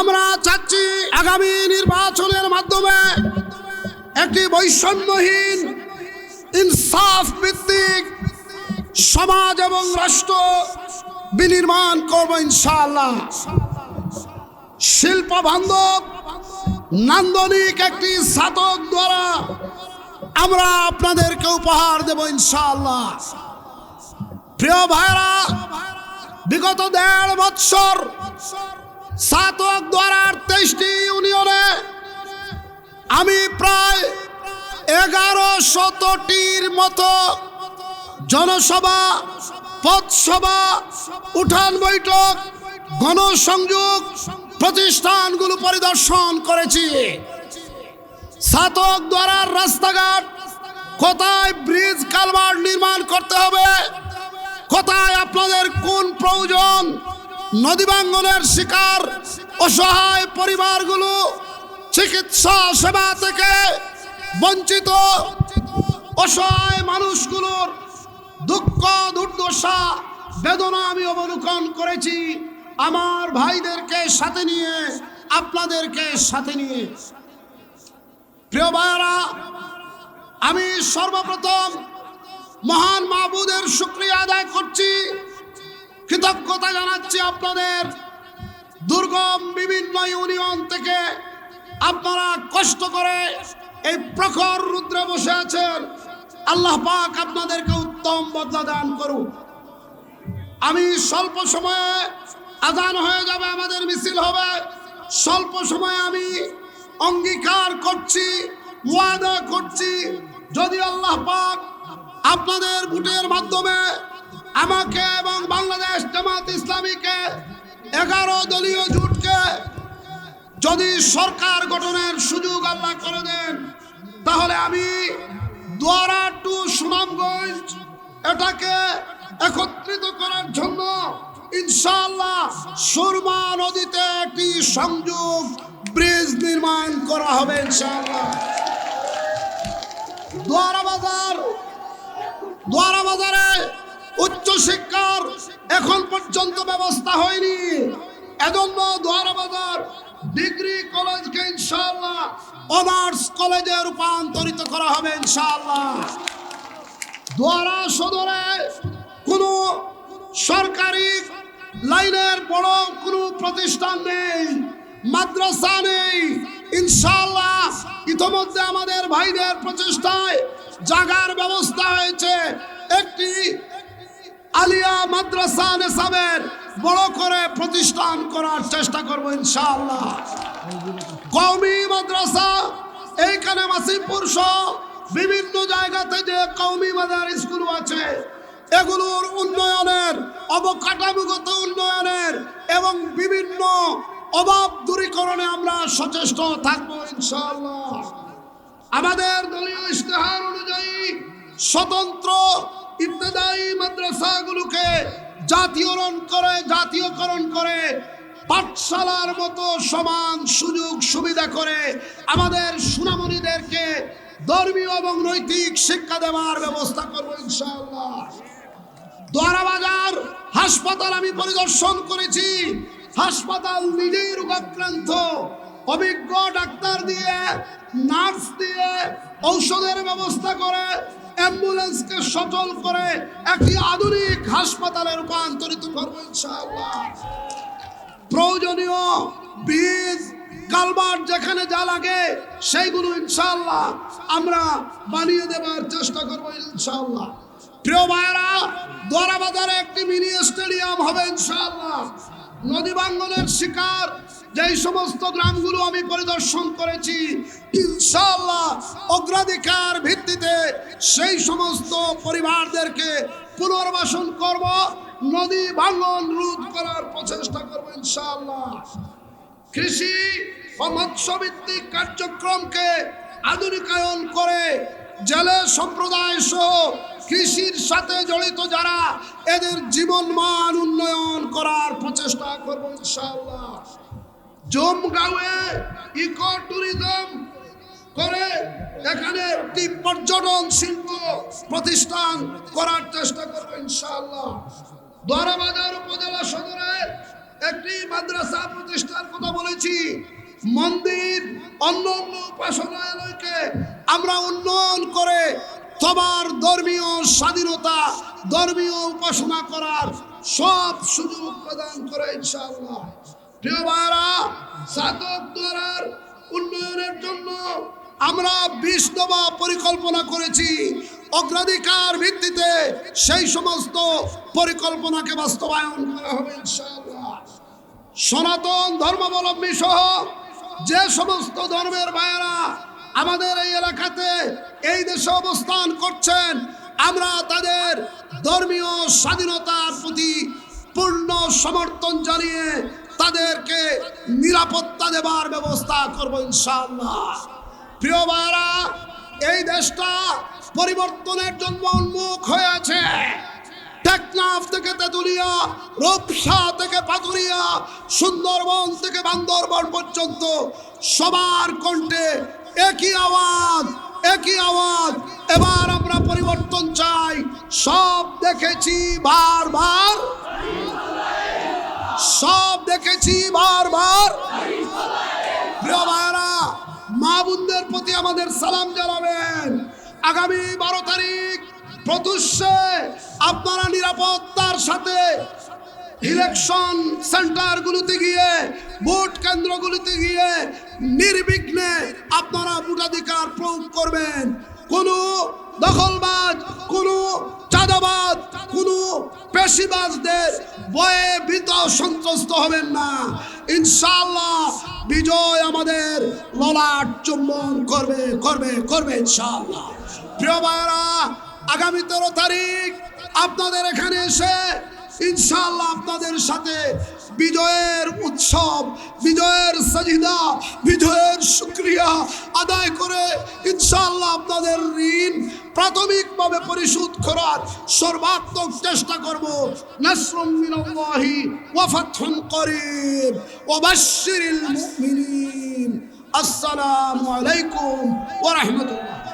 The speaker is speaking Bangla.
আমরা চাচ্ছি আগামী নির্বাচনের মাধ্যমে একটি বৈষম্যহীন, ইনসাফ ভিত্তিক সমাজ এবং রাষ্ট্র বিনির্মাণ করব ইনশাআল্লাহ। শিল্প বান্ধব, নান্দনিক একটি সাধক দ্বারা আমরা আপনাদেরকে উপহার দেব ইনশাআল্লাহ। প্রিয় ভাইরা, বিগত দেড় বৎসর সাতক দ্বারার তেইশটি ইউনিয়নে আমি প্রায় এগারো শতটির মতো জনসভা, পথসভা, উঠান বৈঠক, গণসংযোগ প্রতিষ্ঠানগুলো পরিদর্শন করেছি। সাতক দ্বারার রাস্তাঘাট কোথায় ব্রিজ কালভার্ট নির্মাণ করতে হবে? কোথায় আপনাদের কোন প্রয়োজন? নদীবাঙ্গনের শিকার অসহায় পরিবারগুলো চিকিৎসা সেবা থেকে বঞ্চিত অসহায় মানুষগুলোর দুঃখ, দুর্দশা, বেদনা আমি অবলোকন করেছি। আমার ভাইদেরকে সাথে নিয়ে, আপনাদেরকে সাথে নিয়ে। প্রিয় ভাইয়ারা, আমি সর্বপ্রথম মহান মাহবুদের শুক্রিয়া আদায় করছি। কৃতজ্ঞতা জানাচ্ছি আপনাদের। দুর্গম বিভিন্ন ইউনিয়ন থেকে আপনারা কষ্ট করে এই প্রখর রুদ্রে বসে আছেন। আল্লাহ পাক আপনাদেরকে উত্তম বদলা দান করুন। আমি স্বল্প সময়ে আজান হয়ে যাবে, আমাদের মিছিল হবে। স্বল্প সময়ে আমি অঙ্গীকার করছি, ওয়াদা করছি। যদি আল্লাহ পাক আপনাদের ভোটের মাধ্যমে আমাকে এবং বাংলাদেশ জামাত ইসলামীকে এগারো দলীয় জোটকে যদি সরকার গঠনের সুযোগ আল্লাহ করে দেন, তাহলে আমি দোয়ারা টু সুনামগঞ্জ এটাকে একত্রিত করার জন্য ইনশাআল্লাহ সুরমা নদীতে একটি সংযোগ ব্রিজ নির্মাণ করা হবে ইনশাআল্লাহ। দোয়ারা বাজার, দোয়ারা বাজারে উচ্চ শিক্ষার এখন পর্যন্ত ব্যবস্থা হয়নি। এজন্য দোয়ারা বাজার, ডিগ্রি কলেজকে ইনশাআল্লাহ অনার্স কলেজে রূপান্তরিত করা হবে ইনশাআল্লাহ। দোয়ারা সদরে কোনো সরকারি লাইনের বড় কোনো প্রতিষ্ঠান নেই, মাদ্রাসা নেই। ইনশাআল্লাহ ইতোমধ্যে আমাদের ভাইদের প্রচেষ্টায় জাগার ব্যবস্থা হয়েছে। একটি আলিয়া মাদ্রাসা নেসাবের বড় করে প্রতিষ্ঠান করার চেষ্টা করব ইনশাআল্লাহ। কওমি মাদ্রাসা, এইখানে মাসিমপুর সহ বিভিন্ন জায়গাতে যে কওমি মাদার স্কুল আছে। এগুলোর উন্নয়নের, অবকাঠামোগত উন্নয়নের এবং বিভিন্ন অভাব দূরীকরণে আমরা সচেষ্ট থাকব ইনশাআল্লাহ। আমাদের দলীয় ইশতেহার অনুযায়ী স্বতন্ত্র ইবতদায়ী মাদ্রাসাগুলোকে জাতীয়করণ করে জাতীয়করণ করে, পাঠশালার মতো সমান সুযোগ সুবিধা করে আমাদের সুনামণিদেরকে ধর্মীয় এবং নৈতিক শিক্ষা দেওয়ার ব্যবস্থা করব ইনশাআল্লাহ। দোয়ারাবাজার হাসপাতাল আমি পরিদর্শন করেছি। হাসপাতাল নিজেই রোগাক্রান্ত। অভিজ্ঞ ডাক্তার দিয়ে, নার্স দিয়ে ঔষধের ব্যবস্থা করে অ্যাম্বুলেন্সকে সচল করে একটি আধুনিক হাসপাতালে রূপান্তরিত করব ইনশাআল্লাহ। প্রয়োজনীয় বীজ কালবার যেখানে যা লাগে সেইগুলো ইনশাআল্লাহ আমরা বানিয়ে দেবার চেষ্টা করব ইনশাআল্লাহ। প্রিয় ভাইয়েরা দোয়ারা বাজারে একটি মিনি স্টেডিয়াম হবে ইনশাআল্লাহ। নদী বাঙ্গনের শিকার, যেই সমস্ত গ্রামগুলো আমি পরিদর্শন করেছি ইনশাল্লাহ অগ্রাধিকার ভিত্তিতে সেই সমস্ত পরিবারদেরকে পুনর্বাসন করব, নদী ভাঙ্গন রোধ করার প্রচেষ্টা করব ইনশাল্লাহ কৃষি ও মৎস্যভিত্তিক কার্যক্রমকে আধুনিকায়ন করে জেলে সম্প্রদায় সহ কৃষির সাথে জড়িত যারা, এদের জীবন মান উন্নয়ন করার প্রচেষ্টা করব ইনশাআল্লাহ। জমগাঁওয়ে ইকো ট্যুরিজম করে এখানে একটি পর্যটন শিল্প প্রতিষ্ঠান করার চেষ্টা করব ইনশাআল্লাহ। দোয়ারাবাজার উপজেলা সদরে একটি মাদ্রাসা প্রতিষ্ঠার কথা বলেছি। মন্দির অন্য অন্য উপাসনালয়কে আমরা উন্নয়ন করে তোমার ধর্মীয় স্বাধীনতা, ধর্মীয় উপাসনা করার সব সুযোগ প্রদান করে ইনশাআল্লাহ। প্রিয় সাধক দ্বারার উন্নয়নের জন্য আমরা বিশ দফা পরিকল্পনা করেছি। অগ্রাধিকার ভিত্তিতে সেই সমস্ত পরিকল্পনাকে বাস্তবায়ন করা হবে সনাতন ধর্মাবলম্বী সহ যে সমস্ত ধর্মের ভাইয়েরা আমাদের এই এলাকাতে এই দেশে অবস্থান করছেন আমরা তাদের ধর্মীয় স্বাধীনতার প্রতি পূর্ণ সমর্থন জানিয়ে তাদেরকে নিরাপত্তা দেবার ব্যবস্থা করব ইনশাআল্লাহ। প্রিয় ভাইয়েরা, এই দেশটা পরিবর্তনের জন্য উন্মুখ হয়ে আছে টেকনাফ থেকে তেতুলিয়া, রূপসা থেকে পাতুরিয়া সুন্দরবন থেকে বান্দরবন পর্যন্ত সবার কণ্ঠে একই আওয়াজ একই আওয়াজ। এবার আমরা পরিবর্তন চাই। সব দেখেছি বারবার। সব দেখেছি বারবার। প্রিয় ভাইরা মা বোনদের প্রতি আমাদের সালাম জানাবেন। আগামী বারো তারিখ প্রত্যুষে আপনারা নিরাপত্তার সাথে ইলেকশন সেন্টারগুলোতে গিয়ে, ভোট কেন্দ্রগুলোতে গিয়ে নির্বিঘ্নে আপনারা ভোটাধিকার প্রয়োগ করবেন। কোনো দখলবাজ, কোনো চাঁদাবাদ কোনো পেশিবাজদের বয়ে ভীত সন্ত্রস্ত হবেন না। ইনশাল্লাহ বিজয় আমাদের ললাট চুম্বন করবে করবে করবে ইনশাল্লাহ প্রিয় ভাইরা আগামী তেরো তারিখ আপনাদের এখানে এসে ইনশাল্লাহ আপনাদের সাথে বিজয়ের উৎসব, বিজয়ের সাজিদা, বিজয়ের শুক্রিয়া আদায় করে ইনশাল্লাহ আপনাদের ঋণ প্রাথমিকভাবে পরিশোধ করার সর্বাত্মক চেষ্টা করব। নাসরুম মিনাল্লাহি করিব ওয়া বাশশিরিল মুমিনিন। আসসালামু আলাইকুম ওয়া রাহমাতুল্লাহ।